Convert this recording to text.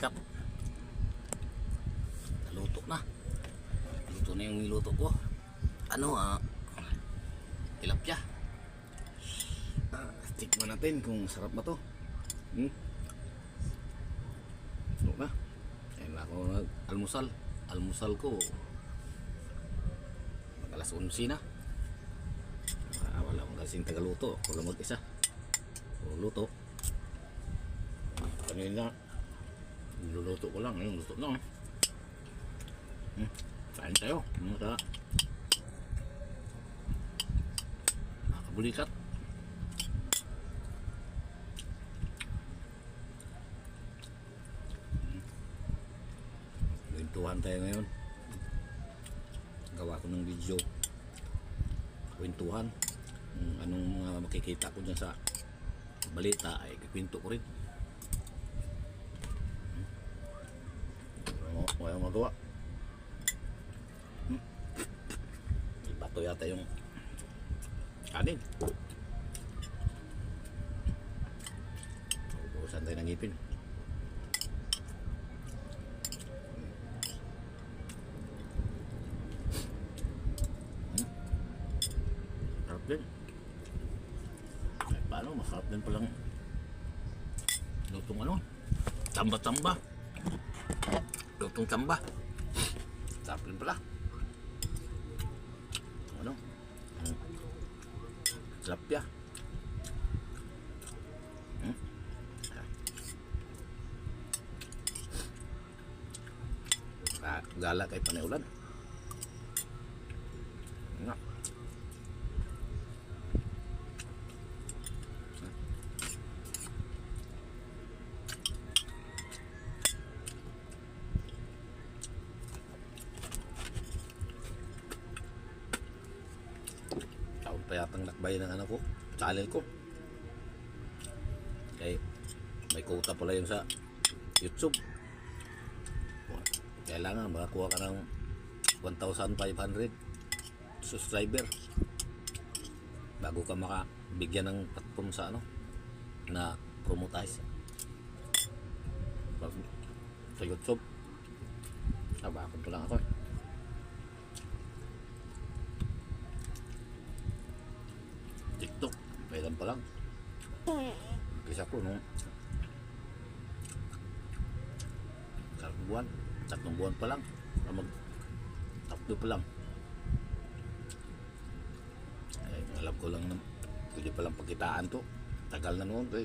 Bulikat. Luto na. Luto na yung niluto ko. Ano ah? Tilapia. Ah, tikman natin kung sarap ba to. Hmm? Na. Ayan na ako nag-almusal. Almusal ko. Mag alas 11 na. Ah, wala akong kasing tagaluto. Ako lang mag-isa. O, luto. Kanina, niluluto ko lang. Ngayon, luto na. Hmm. Kain tayo. Mga Nakabulikat. Kwentuhan tayo ngayon. Gawa ko ng video. Kwentuhan. Anong mga makikita ko dyan sa balita ay kikwento ko rin. Hmm. Wala akong magawa. Hmm. Bato yata yung kanin. Ubusan tayo ng ngipin. Hmm. Sarap din. Kahit paano, masarap din palang lutong ano, tamba-tamba. Lutong tamba. Sarap pala. Ano? Tilapia. Hmm? Ah, gala kay panay-ulan. Nga. Pa yatang ng ano ko, channel ko. Kaya may quota pala yung sa YouTube. Kailangan makakuha ka ng 1,500 subscriber bago ka makabigyan ng platform sa ano na promotize sa YouTube. Nabakon pa lang ako eh. Pa lang. Kisa ko nung tatlong buwan, tatlong buwan pa lang. Mag tatlo pa lang. Ay, alam ko lang na pwede pa lang pagkitaan to. Tagal na noon. Eh.